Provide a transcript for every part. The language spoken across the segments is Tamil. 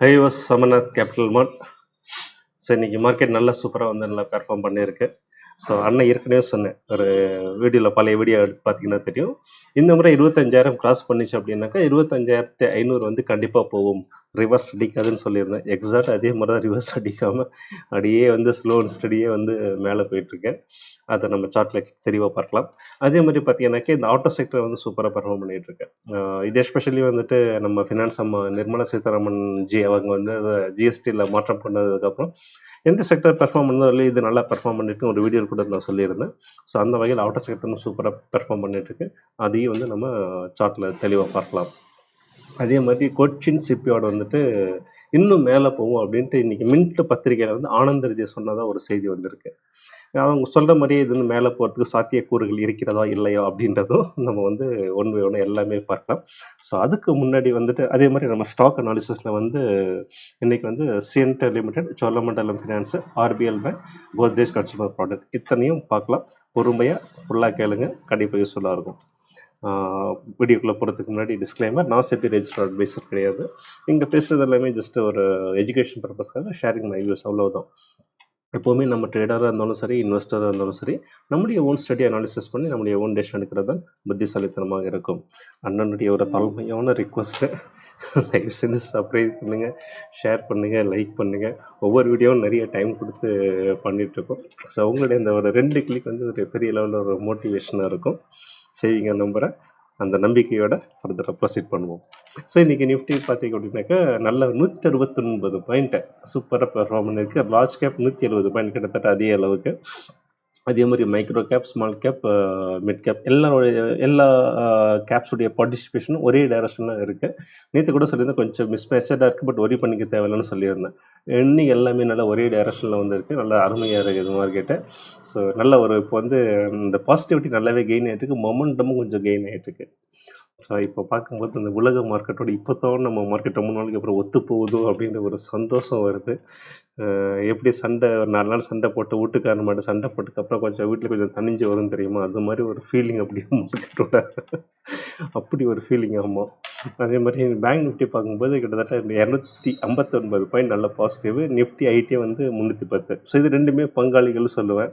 Hi was Samanath capital mart. So இன்றைக்கி மார்க்கெட் நல்லா சூப்பராக வந்து நல்லா பெர்ஃபார்ம் பண்ணியிருக்கு. ஸோ அண்ணன் ஏற்கனவே சொன்னேன். ஒரு வீடியோவில் பழைய வீடியோ எடுத்து பார்த்தீங்கன்னா தெரியும். இந்த முறை இருபத்தஞ்சாயிரம் கிராஸ் பண்ணிச்சு அப்படின்னாக்கா இருபத்தஞ்சாயிரத்தி ஐநூறு வந்து கண்டிப்பாக போகும். ரிவர்ஸ் அடிக்காதுன்னு சொல்லியிருந்தேன். எக்ஸாக்ட் அதே மாதிரி தான் ரிவர்ஸ் அடிக்காமல் அப்படியே வந்து ஸ்லோ அண்ட் ஸ்டடியே வந்து மேலே போயிட்டுருக்கேன். அதை நம்ம சார்ட்டில் தெளிவாக பார்க்கலாம். அதே மாதிரி பார்த்தீங்கன்னாக்கா இந்த ஆட்டோ செக்டர் வந்து சூப்பராக பர்ஃபார்ம் பண்ணிகிட்டு இருக்கேன் இது எஸ்பெஷலி வந்துட்டு நம்ம ஃபினான்ஸ் அம்மா நிர்மலா சீதாராமன் ஜி அவங்க வந்து ஜிஎஸ்டியில் மாற்றம் பண்ணதுக்கப்புறம் எந்த செக்டர் பெர்ஃபார்ம் பண்ணாலும் இது நல்லா பெர்ஃபார்ம் பண்ணிட்டு ஒரு வீடியோ கூட நான் சொல்லியிருந்தேன். ஸோ அந்த வகையில் அவுட்டர் செக்டர்னு சூப்பராக பெர்ஃபார்ம் பண்ணிட்டு இருக்கு அதையும் வந்து நம்ம சார்ட்டில் தெளிவாக பார்க்கலாம். அதே மாதிரி கொச்சின் சிப்பியோட வந்துட்டு இன்னும் மேலே போவோம் அப்படின்ட்டு இன்றைக்கி மின்ட் பத்திரிகையில் வந்து ஆனந்த ரீதியை சொன்னதாக ஒரு செய்தி வந்திருக்கு. அவங்க சொல்கிற மாதிரியே இது வந்து மேலே போகிறதுக்கு சாத்தியக்கூறுகள் இருக்கிறதா இல்லையா அப்படின்றதும் நம்ம வந்து ஒன் வே ஒன்று எல்லாமே பார்க்கலாம். ஸோ அதுக்கு முன்னாடி வந்துட்டு அதே மாதிரி நம்ம ஸ்டாக் அனாலிசிஸில் வந்து இன்றைக்கி வந்து சிஎன்டர் limited Cholamandalam finance RBL bank Godrej consumer product இத்தனையும் பார்க்கலாம். பொறுமையாக ஃபுல்லாக கேளுங்க. கண்டிப்பாக யூஸ்ஃபுல்லாக இருக்கும். வீடியோக்குள்ளே போகிறதுக்கு முன்னாடி டிஸ்க்ளைமர் நான் செப்பி ரெஜிஸ்டர் அட்வைசர் கிடையாது. இங்கே பேசுகிறது எல்லாமே ஜஸ்ட் ஒரு எஜுகேஷன் பர்பஸ்க்காக ஷேரிங் மை வியூஸ் அவ்வளோதான் எப்போவுமே நம்ம ட்ரேடராக இருந்தாலும் சரி இன்வெஸ்டராக இருந்தாலும் சரி நம்முடைய ஓன் ஸ்டடி அனாலிசிஸ் பண்ணி நம்முடைய ஓன் டெசிஷன் எடுக்கிறது தான் புத்திசாலித்தனமாக இருக்கும். அண்ணனுடைய ஒரு தலைமையான ரிக்வஸ்ட்டு தயவு செஞ்சு சப்ஸ்கிரைப் பண்ணுங்கள் ஷேர் பண்ணுங்கள் லைக் பண்ணுங்கள் ஒவ்வொரு வீடியோவும் நிறைய டைம் கொடுத்து பண்ணிகிட்ருக்கோம் ஸோ உங்களுடைய இந்த ஒரு ரெண்டு கிளிக் வந்து ஒரு பெரிய லெவலில் ஒரு மோட்டிவேஷனாக இருக்கும். செய்வீங்க நம்புகிறேன் அந்த நம்பிக்கையோட ஃபர்தராக ப்ரொசீட் பண்ணுவோம். ஸோ இன்றைக்கி நிஃப்டி பார்த்தீங்க அப்படின்னாக்கா நல்ல நூற்றி அறுபத்தொன்பது பாயிண்ட்டை சூப்பராக பெர்ஃபார்ம் பண்ணியிருக்கு லார்ஜ் கேப் நூற்றி எழுபது பாயிண்ட் கிட்டத்தட்ட அதே அளவுக்கு. அதே மாதிரி micro cap small cap mid cap எல்லாருடைய எல்லா கேப்ஸுடைய பார்ட்டிசிபேஷனும் ஒரே டைரக்ஷனில் இருக்குது நேற்று கூட சொல்லியிருந்தேன் கொஞ்சம் மிஸ்மேச்சடாக இருக்குது பட் ஒரி பண்ணிக்க தேவையில்லைன்னு சொல்லியிருந்தேன். இன்னைக்கு எல்லாமே நல்லா ஒரே டைரக்ஷனில் வந்துருக்கு. நல்லா அருமையாக இருக்குது மார்க்கெட்டு ஸோ நல்ல ஒரு இப்போ வந்து இந்த பாசிட்டிவிட்டி நல்லாவே கெயின் ஆகிட்டு இருக்கு. மொமெண்டமும் கொஞ்சம் கெயின் ஆகிட்டு இருக்கு. ஸோ இப்போ பார்க்கும்போது இந்த உலக மார்க்கெட்டோட இப்போ நம்ம மார்க்கெட் ரொம்ப நாளைக்கு அப்புறம் ஒத்து போகுதோ அப்படின்ற ஒரு சந்தோஷம் வருது. எப்படி சண்டை ஒரு நாலு நாள் சண்டை போட்டு வீட்டுக்காரன் மட்டும் சண்டை போட்டதுக்கப்புறம் கொஞ்சம் வீட்டில் கொஞ்சம் தனிஞ்சு வரும் தெரியுமா? அது மாதிரி ஒரு ஃபீலிங் அப்படியே மார்க்கெட்டோட அப்படி ஒரு ஃபீலிங் ஆமாம் அதே மாதிரி பேங்க் நிஃப்டி பார்க்கும்போது கிட்டத்தட்ட இரநூத்தி ஐம்பத்தொன்பது பாயிண்ட் நல்ல பாசிட்டிவ் நிஃப்டி ஐடியே வந்து முந்நூற்றி பத்து. ஸோ இது ரெண்டுமே பங்காளிகள் சொல்லுவேன்.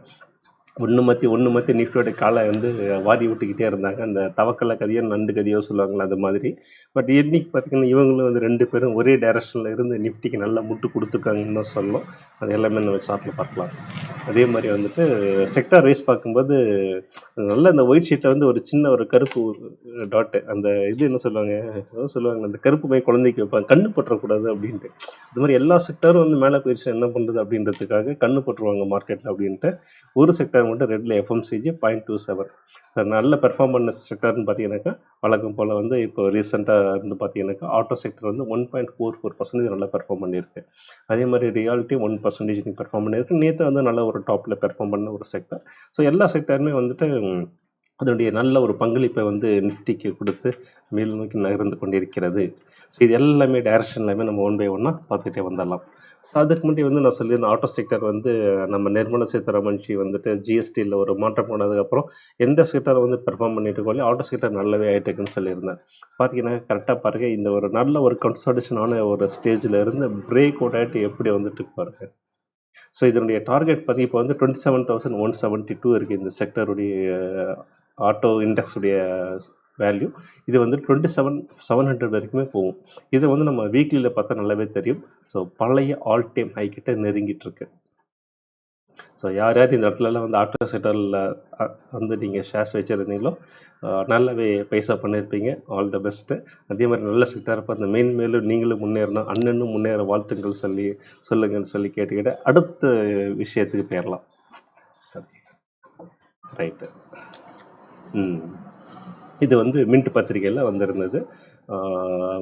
ஒன்று மாற்றி ஒன்று மாற்றி நிஃப்டியோட காலை வந்து வாரி விட்டுக்கிட்டே இருந்தாங்க. அந்த தவக்கலை கதையோ நண்டு கதையோ சொல்லுவாங்களா அது மாதிரி. பட் இன்னைக்கு பார்த்திங்கன்னா இவங்களும் வந்து ரெண்டு பேரும் ஒரே டைரக்ஷனில் இருந்து நிஃப்டிக்கு நல்லா முட்டு கொடுத்துருக்காங்கன்னு தான் சொல்லணும். அது எல்லாமே நம்ம சார்ட்டில் பார்க்கலாம். அதே மாதிரி வந்துட்டு செக்டார் வைஸ் பார்க்கும்போது நல்ல அந்த ஒயிட் ஷீட்டில் வந்து ஒரு சின்ன ஒரு கருப்பு டாட்டு அந்த இது என்ன சொல்லுவாங்க? சொல்லுவாங்க அந்த கருப்பு மை குழந்தைக்கு வைப்பாங்க. கண்ணு பற்றக்கூடாது அப்படின்ட்டு. அது மாதிரி எல்லா செக்டாரும் வந்து மேலே போயிடுச்சு என்ன பண்ணுறது அப்படின்றதுக்காக கண்ணு பற்றுவாங்க மார்க்கெட்டில் அப்படின்ட்டு. ஒரு செக்டார் மட்டும் ரெட்டில் FMCG point two seven sir நல்ல பெர்ஃபார்ம் பண்ண செக்டர்னு பார்த்தீங்கன்னாக்கா வழக்கம் போல் வந்து இப்போ ரீசெண்டாக இருந்து பார்த்தீங்கன்னாக்கா ஆட்டோ செக்டர் வந்து one point four four percentage நல்லா பெர்ஃபார்ம் பண்ணியிருக்கு. அதே மாதிரி ரியாலிட்டி ஒன் பர்சன்டேஜ் பெர்ஃபார்ம் பண்ணியிருக்கு. நேற்று வந்து நல்ல ஒரு டாப்பில் பெர்ஃபார்ம் பண்ண ஒரு செக்டர் ஸோ எல்லா செக்டருமே வந்துட்டு அதனுடைய நல்ல ஒரு பங்களிப்பை வந்து நிஃப்டிக்கு கொடுத்து மேல் நோக்கி நகர்ந்து கொண்டிருக்கிறது. ஸோ இது எல்லாமே டைரக்ஷன் எல்லாமே நம்ம ஒன் பை ஒன்னாக பார்த்துக்கிட்டே வந்துடலாம். ஸோ அதுக்கு முன்னாடி வந்து நான் சொல்லியிருந்தேன் ஆட்டோ செக்டர் வந்து நம்ம நிர்மலா சீதாராமன்ஜி வந்துட்டு ஜிஎஸ்டியில் ஒரு மாற்றம் போனதுக்கப்புறம் எந்த செக்டர் வந்து பெர்ஃபார்ம் பண்ணிட்டு இருக்கோ ஆட்டோ செக்டர் நல்லாவே ஆகிட்டு இருக்குன்னு சொல்லியிருந்தேன். பார்த்தீங்கன்னா கரெக்டாக பாருங்க இந்த ஒரு நல்ல ஒரு கன்சல்டேஷனான ஒரு ஸ்டேஜில் இருந்து பிரேக் அவுட் ஆகிட்டு எப்படி வந்துட்டு பாருங்க. ஸோ இதனுடைய டார்கெட் பார்த்தி இப்போ வந்து twenty seven thousand one seventy two இருக்குது இந்த செக்டருடைய ஆட்டோ இண்டெக்ஸுடைய வேல்யூ இது வந்து டுவெண்ட்டி செவன் செவன் ஹண்ட்ரட் வரைக்குமே போகும். இதை வந்து நம்ம வீக்லியில் பார்த்தா நல்லாவே தெரியும். ஸோ பழைய ஆல் டைம் ஹை கிட்ட நெருங்கிட்டு இருக்கு ஸோ யார் யார் இந்த இடத்துலலாம் வந்து ஆட்டோ செட்டரில் வந்து நீங்கள் ஷேர்ஸ் வச்சுருந்தீங்களோ நல்லாவே பைசா பண்ணியிருப்பீங்க ஆல் த பெஸ்ட்டு அதே மாதிரி நல்ல சிக்டாரப்ப அந்த மெயின் மேலும் நீங்களும் முன்னேறணும். அண்ணனும் முன்னேற வாழ்த்துங்கள் சொல்லி சொல்லுங்கன்னு சொல்லி கேட்டுக்கிட்டு அடுத்த விஷயத்துக்கு போயிடலாம். சரி. ரைட்டு இது வந்து மின்ட் பத்திரிகையில் வந்திருந்தது.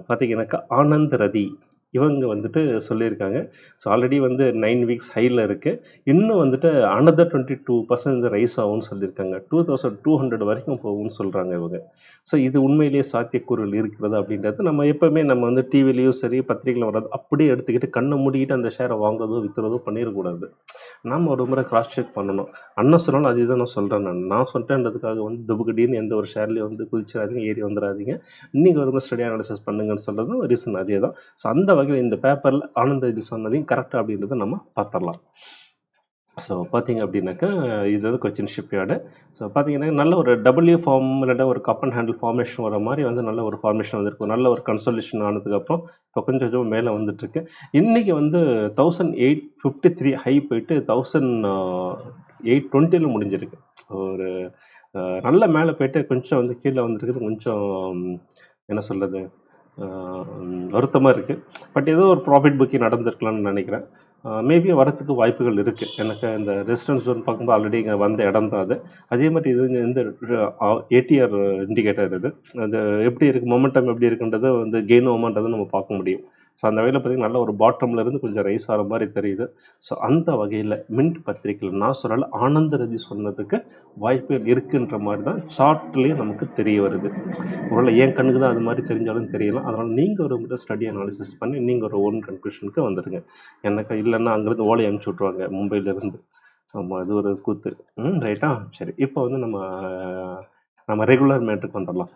பார்த்தீங்கன்னாக்கா ஆனந்த் ரதி. இவங்க வந்துட்டு சொல்லியிருக்காங்க. ஸோ ஆல்ரெடி வந்து நைன் வீக்ஸ் ஹையில் இருக்குது இன்னும் வந்துட்டு another twenty two percent rise ஆகும்னு சொல்லியிருக்காங்க. டூ தௌசண்ட் டூ ஹண்ட்ரட் வரைக்கும் போகும்னு சொல்கிறாங்க இவங்க. ஸோ இது உண்மையிலேயே சாத்தியக்கூறுகள் இருக்கிறது அப்படின்றது நம்ம எப்போவுமே நம்ம வந்து டிவிலையும் சரி பத்திரிகையில் வர்றது அப்படியே எடுத்துக்கிட்டு கண்ணை மூடிக்கிட்டு அந்த ஷேரை வாங்குறதோ விற்றுறதோ பண்ணிடக்கூடாது. நாம் ஒரு முறை கிராஸ் செக் பண்ணணும். அண்ணன் சொன்னாலும் அதே தான் நான் சொல்கிறேன் நான். நான் சொல்லிட்டேன்றதுக்காக வந்து துபுகடின்னு எந்த ஒரு ஷேர்லேயும் வந்து குதிச்சிடாதீங்க ஏறி வந்துடாதீங்க. நீங்கள் ஒரு முறை ஸ்டடி அனாலிசிஸ் பண்ணுங்கன்னு சொல்கிறதும் ரீசன் அதே தான் ஸோ அந்த வகையில் இந்த பேப்பரில் ஆனந்த இது சொன்னதையும் கரெக்டாக அப்படின்றத நம்ம பார்த்துடலாம். ஸோ பார்த்தீங்க அப்படின்னாக்கா இது வந்து கொச்சின் ஷிப்யார்டு ஸோ பார்த்தீங்கன்னா நல்ல ஒரு டபுள்யூ ஃபார்ம் இல்லாட்டா ஒரு கப் அண்ட் ஹேண்டில் ஃபார்மேஷன் வர மாதிரி வந்து நல்ல ஒரு ஃபார்மேஷன் வந்திருக்கும். நல்ல ஒரு கன்சல்டேஷன் ஆனதுக்கப்புறம் இப்போ கொஞ்சம் கொஞ்சம் மேலே வந்துட்டுருக்கு. இன்றைக்கி வந்து thousand eight fifty three high போயிட்டு தௌசண்ட் எயிட் டுவெண்ட்டியில் முடிஞ்சிருக்கு. ஒரு நல்ல மேலே போயிட்டு கொஞ்சம் வந்து கீழே வந்துருக்குது. கொஞ்சம் என்ன சொல்கிறது வருத்தமாக இருக்குது பட் ஏதோ ஒரு ப்ராஃபிட் புக்கிங் நடந்திருக்கலாம்னு நினைக்கிறேன். மேபி வரத்துக்கு வாய்ப்புகள் இருக்குது எனக்கு இந்த ரெசிடென்ஸ் ஜோன் பார்க்கும்போது ஆல்ரெடி இங்கே வந்த இடம் தான் அது. அதே மாதிரி இது இந்த ஏடிஆர் இண்டிகேட்டர் இது. அது எப்படி இருக்குது மொமெண்டம் எப்படி இருக்குன்றது வந்து கெயின் ஓமன்றதை நம்ம பார்க்க முடியும். ஸோ அந்த வகையில் பார்த்திங்கன்னா நல்ல ஒரு பாட்டம்லேருந்து கொஞ்சம் ரைஸ் ஆகிற மாதிரி தெரியுது. ஸோ அந்த வகையில் மின்ட் பத்திரிக்கையில் நான் சொல்லல ஆனந்த ரதி சொன்னதுக்கு வாய்ப்புகள் இருக்குன்ற மாதிரி தான் சார்ட்லேயே நமக்கு தெரிய வருது. ஒருவேளை என் கண்ணுக்கு தான் அது மாதிரி தெரிஞ்சாலும் தெரியலாம். அதனால் நீங்கள் ஒரு முறை ஸ்டடி அனாலிசிஸ் பண்ணி நீங்கள் ஒரு ஓன் கன்க்ளூஷனுக்கு வந்துடுங்க எனக்கு இல்லைன்னா அங்கேருந்து ஓலை அனுப்பிச்சி விட்ருவாங்க மும்பையிலேருந்து. ஆமாம் அது ஒரு கூத்து. ம் ரைட்டா? சரி இப்போ வந்து நம்ம நம்ம ரெகுலர் மேட்ருக்கு வந்துடலாம்.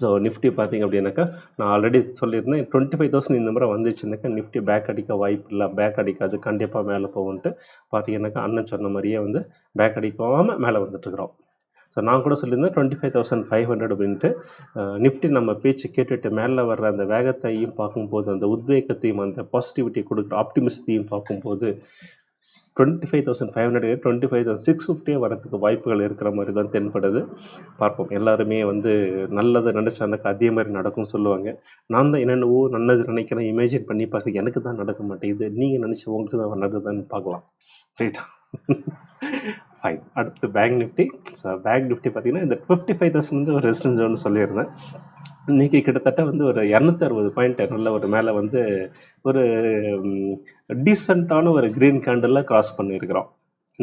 ஸோ நிஃப்டி பார்த்தீங்க அப்படின்னாக்கா நான் ஆல்ரெடி சொல்லியிருந்தேன் டுவெண்ட்டி ஃபைவ் தௌசண்ட் இந்த முறை வந்துச்சுனாக்கா நிஃப்டி பேக் அடிக்க வாய்ப்பு இல்லை. பேக் அடிக்காது கண்டிப்பாக மேலே போகும்ன்ட்டு. பார்த்தீங்கன்னாக்கா அண்ணன் சொன்ன மாதிரியே வந்து பேக் அடிக்காமல் மேலே வந்துட்டுருக்குறோம். ஸோ நான் கூட சொல்லியிருந்தேன் twenty five thousand five hundred அப்படின்ட்டு நிஃப்டி நம்ம பேச்சு கேட்டுட்டு மேலே வர்ற அந்த வேகத்தையும் பார்க்கும்போது அந்த உத்வேகத்தையும் அந்த பாசிட்டிவிட்டி கொடுக்குற ஆப்டிமிஸ்டையும் பார்க்கும்போது twenty five thousand five hundred twenty five thousand six ஃபிஃப்டியே வரதுக்கு வாய்ப்புகள் இருக்கிற மாதிரி தான் தென்படுது. பார்ப்போம். எல்லாருமே வந்து நல்லதை நினச்சானாக்கா அதே மாதிரி நடக்கும்னு சொல்லுவாங்க. நான் தான் என்னென்னவோ நல்லது நினைக்கிறேன் இமேஜின் பண்ணி பார்த்து எனக்கு தான் நடக்க மாட்டேங்குது. நீங்கள் நினச்சி உங்களுக்கு தான் நடக்குதான்னு பார்க்கலாம். ரைட்டா ஃபைன் அடுத்து bank Nifty so bank Nifty பார்த்திங்கன்னா இந்த ஃபிஃப்டி ஃபைவ் தௌசண்ட் வந்து ஒரு ரெசிடென்ஸ் ஒன்று சொல்லியிருந்தேன். இன்றைக்கி கிட்டத்தட்ட வந்து ஒரு இரநூத்தி அறுபது பாயிண்ட் நல்ல ஒரு மேலே வந்து ஒரு டீசெண்டான ஒரு க்ரீன் கேண்டலில் கிராஸ் பண்ணியிருக்கிறோம்.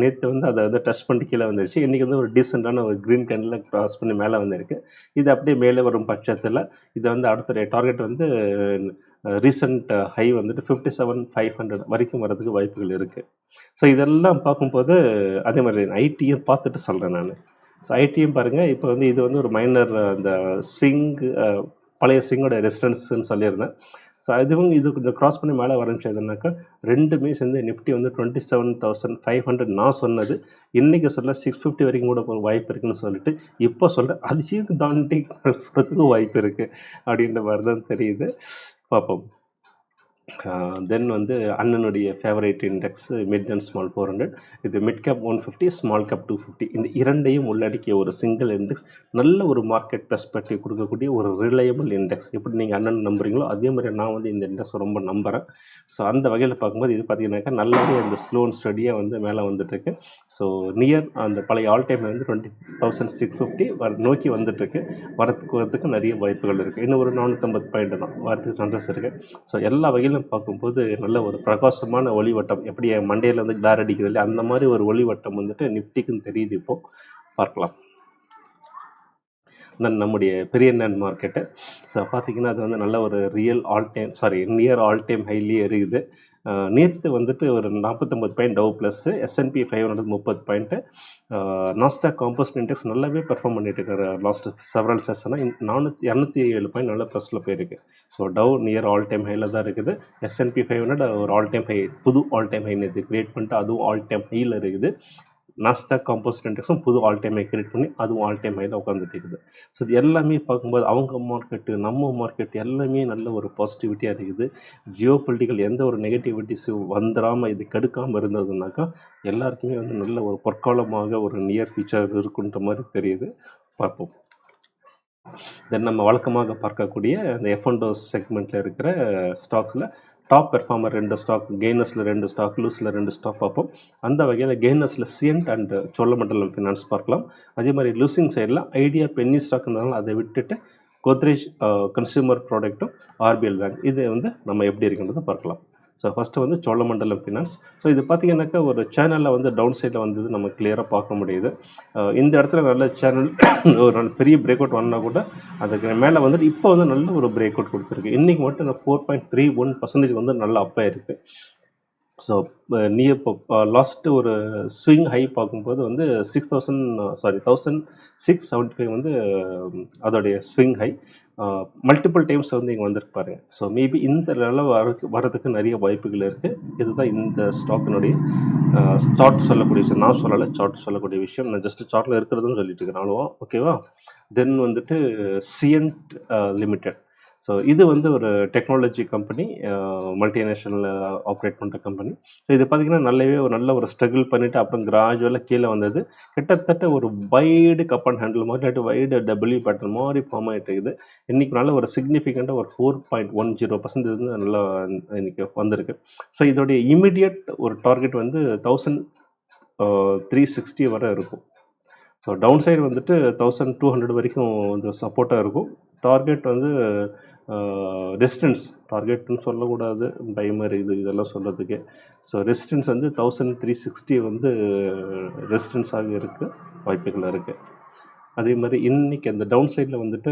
நேற்று வந்து அதை வந்து டச் பண்ணிட்டு கீழே வந்துருச்சு. இன்றைக்கி வந்து ஒரு டீசெண்டான ஒரு க்ரீன் கேண்டில் கிராஸ் பண்ணி மேலே வந்திருக்கு. இது அப்படியே மேலே வரும் பட்சத்தில் இதை வந்து அடுத்த டார்கெட் வந்து ரீசெண்ட் ஹை வந்துட்டு ஃபிஃப்டி செவன் ஃபைவ் ஹண்ட்ரட் வரைக்கும் வரதுக்கு வாய்ப்புகள் இருக்குது ஸோ இதெல்லாம் பார்க்கும்போது அதே மாதிரி ஐடியும் பார்த்துட்டு சொல்கிறேன் நான். ஸோ ஐடியும் பாருங்கள் இப்போ வந்து இது வந்து ஒரு மைனர் அந்த ஸ்விங் பழைய ஸ்விங்கோட ரெசிடென்ஸ்னு சொல்லியிருந்தேன். ஸோ அதுவும் இது கொஞ்சம் க்ராஸ் பண்ணி மேலே வரமிச்சதுனாக்கா ரெண்டுமே சேர்ந்து நிஃப்டி வந்து twenty seven thousand five hundred நான் சொன்னது. இன்றைக்கி சொல்ல சிக்ஸ் ஃபிஃப்டி வரைக்கும் கூட ஒரு வாய்ப்பு இருக்குன்னு சொல்லிட்டு இப்போ சொல்கிறேன் அதையும் தாண்டி போகிறதுக்கு வாய்ப்பு இருக்குது அப்படின்ற மாதிரி தான் தெரியுது. பார்ப்போம். தென் வந்து அண்ணனுடைய favourite index mid and small four hundred இது mid cap one fifty small cap two fifty இந்த இரண்டையும் உள்ளடக்கிய ஒரு சிங்கிள் இண்டெக்ஸ் நல்ல ஒரு மார்க்கெட் பெர்ஸ்பெக்டிவ் கொடுக்கக்கூடிய ஒரு ரிலையபிள் இண்டெக்ஸ் எப்படி நீங்கள் அண்ணன் நம்புறீங்களோ அதே மாதிரி நான் வந்து இந்த இண்டெக்ஸ் ரொம்ப நம்புகிறேன் ஸோ அந்த வகையில் பார்க்கும்போது இது பார்த்தீங்கன்னாக்கா நல்லாவே அந்த ஸ்லோ அண்ட் ஸ்டடியாக வந்து மேலே வந்துட்டுருக்கு. ஸோ நியர் அந்த பழைய ஆல் டைம் வந்து டுவெண்ட்டி தௌசண்ட் சிக்ஸ் ஃபிஃப்டி வர நோக்கி வந்துட்டுருக்கு. வரத்துக்கு வரத்துக்கு நிறைய வாய்ப்புகள் இருக்குது இன்னும் ஒரு நானூற்றம்பது பாயிண்ட் தான். வரத்துக்கு சான்சஸ் இருக்குது ஸோ எல்லா வகையிலும் பார்க்கும்போது நல்ல ஒரு பிரகாசமான ஒளிவட்டம். எப்படி என் மண்டையில் வந்து கிளார் அடிக்கிறது இல்லையா? அந்த மாதிரி ஒரு ஒளிவட்டம் வந்துட்டு நிஃப்டிக்குன்னு தெரியுது இப்போது பார்க்கலாம். நம்முடைய பெரிய நேண்ட் மார்க்கெட்டு ஸோ பார்த்தீங்கன்னா அது வந்து நல்ல ஒரு real all time sorry near all time highly இருக்குது. நேற்று வந்துட்டு ஒரு நாற்பத்தொம்பது point Dow plus S and P five hundred முப்பது பாயிண்ட்டு நாஸ்டாக் காம்போஸ்ட் இண்டெக்ஸ் நல்லாவே பெர்ஃபார்ம் பண்ணிட்டு இருக்காரு. லாஸ்ட் செவரல் செஷனாக நானூற்றி இரநூத்தி ஏழு பாயிண்ட் நல்லா ப்ளஸில் போயிருக்கு. So Dow near all time ஹையில் தான் இருக்குது. S and P five hundred ஒரு ஆல் டைம் ஹை புது ஆல் டைம் ஹை நேற்று கிரியேட் பண்ணிட்டு அதுவும் ஆல் டைம் ஹையில் இருக்குது. நாஸ்டாக் காம்போஸ்ட் இண்டெக்ஸும் புது ஆல் டைம் ஹை கிரியேட் பண்ணி அதுவும் ஆல் டைம் ஹையில் உட்காந்துட்டு இருக்குது ஸோ இது எல்லாமே பார்க்கும்போது அவங்க மார்க்கெட்டு நம்ம மார்க்கெட் எல்லாமே நல்ல ஒரு பாசிட்டிவிட்டியாக இருக்குது. ஜியோ பொலிட்டிக்கல் எந்த ஒரு நெகட்டிவிட்டிஸும் வந்துடாமல் இது கெடுக்காமல் இருந்ததுனாக்கா எல்லாருக்குமே வந்து நல்ல ஒரு பொற்காலமாக ஒரு நியர் ஃபியூச்சர் இருக்குன்ற மாதிரி தெரியுது. பார்ப்போம். தென் நம்ம வழக்கமாக பார்க்கக்கூடிய அந்த எஃப்என்டோஸ் செக்மெண்ட்டில் இருக்கிற ஸ்டாக்ஸில் டாப் பெர்ஃபார்மர் ரெண்டு ஸ்டாக் கெய்னஸில் ரெண்டு ஸ்டாக் லூஸில் ரெண்டு ஸ்டாக் பார்ப்போம். அந்த வகையில் கெய்னஸில் சியன்ட் அண்ட் சோழமண்டலம் ஃபினான்ஸ் பார்க்கலாம். அதே மாதிரி லூசிங் சைடில் ஐடியா பென்னி ஸ்டாக் அதை விட்டுட்டு கோத்ரேஜ் கன்சியூமர் ப்ராடக்ட்டும் ஆர்பிஎல் பேங்க் இது வந்து நம்ம எப்படி இருக்குன்றதை பார்க்கலாம். ஸோ ஃபஸ்ட்டு வந்து சோழமண்டலம் ஃபினான்ஸ் ஸோ இது பார்த்தீங்கன்னாக்கா ஒரு சேனலில் வந்து டவுன் சைடில் வந்தது நம்ம கிளியராக பார்க்க முடியுது. Uh, இந்த இடத்துல நல்ல சேனல் ஒரு நல்ல பெரிய பிரேக் அவுட் வந்தால் கூட அதுக்கு மேலே வந்துட்டு இப்போ வந்து நல்ல ஒரு பிரேக் அவுட் கொடுத்துருக்கு. இன்றைக்கி மட்டும் இந்த four point three one percentage வந்து நல்லா அப்பாக இருக்குது ஸோ நியர் இப்போ லாஸ்ட்டு ஒரு ஸ்விங் ஹை பார்க்கும்போது வந்து six thousand sorry thousand six seventy five வந்து அதோடைய ஸ்விங் ஹை மல்டிபிள் டைம்ஸ் வந்து இங்கே வந்திருக்கு ஸோ மேபி இந்த லெவலில் வரக்கு வரதுக்கு நிறைய வாய்ப்புகள் இருக்குது இதுதான் இந்த ஸ்டாக்கினுடைய சார்ட் சொல்லக்கூடிய விஷயம். நான் சொல்லலை சார்ட் சொல்லக்கூடிய விஷயம். நான் ஜஸ்ட் சார்ட்டில் இருக்கிறதுன்னு சொல்லிட்டு இருக்கேன். ஓகேவா தென் வந்துட்டு சிஎன்ட் லிமிடெட் ஸோ இது வந்து ஒரு டெக்னாலஜி கம்பெனி மல்டிநேஷனல் ஆப்ரேட் பண்ணுற கம்பெனி ஸோ இது பார்த்திங்கன்னா நல்லாவே ஒரு நல்ல ஒரு ஸ்ட்ரகிள் பண்ணிவிட்டு அப்புறம் கிராஜுவலாக கீழே வந்தது. கிட்டத்தட்ட ஒரு வைடு கப் அண்ட் ஹேண்டில் மாதிரி இல்லாட்டி வைடு டபிள்யூ பேட்டர் மாதிரி ஃபார்ம் ஆகிட்டு இருக்குது. இன்றைக்கி நல்ல ஒரு சிக்னிஃபிகண்ட்டாக ஒரு four point one zero percent வந்து நல்லா இன்றைக்கி வந்திருக்கு. ஸோ இதோடைய இமிடியட் ஒரு டார்கெட் வந்து தௌசண்ட் த்ரீ சிக்ஸ்டி வரை இருக்கும். ஸோ டவுன் சைடு வந்துட்டு தௌசண்ட் டூ ஹண்ட்ரட் வரைக்கும் வந்து சப்போர்ட்டாக இருக்கும். டார்கெட் வந்து ரெசிஸ்டன்ஸ் டார்கெட்னு சொல்லக்கூடாது. பயமர் இது இதெல்லாம் சொல்கிறதுக்கே ஸோ ரெசிஸ்டன்ஸ் வந்து தௌசண்ட் த்ரீ சிக்ஸ்டி வந்து ரெசிஸ்டன்ஸாக இருக்குது வாய்ப்புகள் இருக்குது அதே மாதிரி இன்னைக்கு அந்த டவுன் சைடில் வந்துட்டு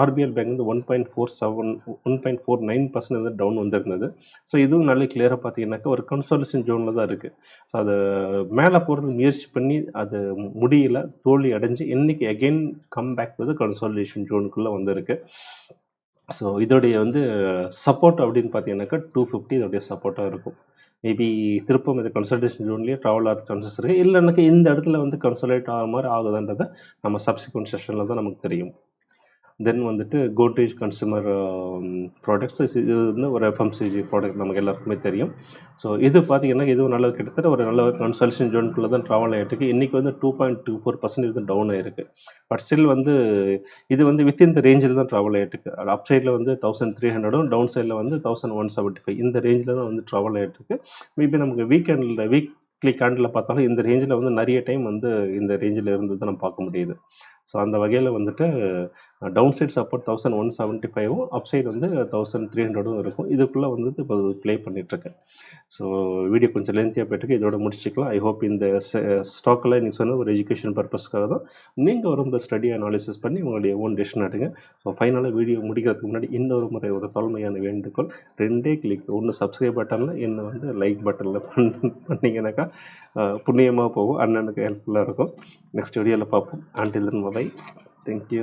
ஆர்பிஎல் பேங்க் வந்து one point four seven one point four nine percent வந்து டவுன் வந்திருந்தது. ஸோ இதுவும் நல்ல கிளியராக பார்த்தீங்கன்னாக்கா ஒரு கன்சோலேஷன் ஜோனில் தான் இருக்குது ஸோ அதை மேலே போகிறது முயற்சி பண்ணி அது முடியல தோல்வி அடைஞ்சு இன்னைக்கு அகெயின் கம் பேக் வந்து கன்சோலேஷன் ஜோனுக்குள்ளே வந்திருக்கு. ஸோ இதோடைய வந்து சப்போர்ட் அப்படின்னு பார்த்தீங்கன்னாக்கா டூ ஃபிஃப்டி இதோடைய சப்போர்ட்டாக இருக்கும். மேபி திருப்பம் இந்த கன்சல்டேஷன் ஜோன்லேயே ட்ராவல் ஆகிற சான்சஸ் இருக்குது இல்லைனாக்கா இந்த இடத்துல வந்து கன்சல்டேட் ஆகிற மாதிரி ஆகுதுன்றதை நம்ம சப்சிக்வெண்ட் செஷனில் தான் நமக்கு தெரியும். தென் வந்துட்டு கோட்ரேஜ் கன்சூமர் ப்ராடக்ட்ஸ் இது வந்து ஒரு எஃப்எம்சிஜி ப்ராடக்ட் நமக்கு எல்லாருக்குமே தெரியும். ஸோ இது பார்த்தீங்கன்னா இதுவும் நல்ல கிட்டத்தட்ட ஒரு நல்ல கன்சல்ஷன் ஜோனுக்குள்ளே தான் ட்ராவல் ஆகிட்டு இன்றைக்கி வந்து two point two four percent வந்து டவுன் ஆகிருக்கு பட் ஸ்டில் வந்து இது வந்து வித்தின் த ரேஞ்சில் தான் ட்ராவல் ஆகிட்டு அப் சைடில் வந்து தௌசண்ட் த்ரீ ஹண்ட்ரடும் டவுன் சைடில் வந்து தௌசண்ட் ஒன் செவன்ட்டி ஃபைவ் இந்த ரேஞ்சில் தான் வந்து ட்ராவல் ஆகிட்டு மேபி நமக்கு வீக்கெண்டில் வீக்லி கேண்டில் பார்த்தாலும் இந்த ரேஞ்சில் வந்து நிறைய டைம் வந்து இந்த ரேஞ்சில் இருந்து தான் நம்ம பார்க்க முடியுது. ஸோ அந்த வகையில் வந்துட்டு down side support thousand one seventy ஃபைவும் up side வந்து தௌசண்ட் த்ரீ ஹண்ட்ரடும் இருக்கும். இதுக்குள்ளே வந்து இப்போ ப்ளே பண்ணிகிட்ருக்கேன் ஸோ வீடியோ கொஞ்சம் லென்த்தியாக போயிட்டுருக்கு. இதோட முடிச்சுக்கலாம். ஐ ஹோப் இந்த ஸ்டாக்கில் நீங்கள் சொன்ன ஒரு எஜுகேஷன் பர்பஸ்க்காக தான். நீங்கள் ரொம்ப ஸ்டடி அனாலிசிஸ் பண்ணி உங்களுடைய ஓன் டெசிஷன் எடுங்க. ஸோ ஃபைனலாக வீடியோ முடிக்கிறதுக்கு முன்னாடி இன்னொரு முறை ஒரு தோல்மையான வேண்டுகோள். ரெண்டே கிளிக் ஒன்று சப்ஸ்கிரைப் பட்டனில் இன்னும் வந்து லைக் பட்டனில் பண்ணிங்கனாக்கா புண்ணியமாக போகும். அண்ணனுக்கு ஹெல்ப்ஃபுல்லாக இருக்கும். நெக்ஸ்ட் வீடியோவில் பார்ப்போம். ஆண்டில் பை தேங்க்யூ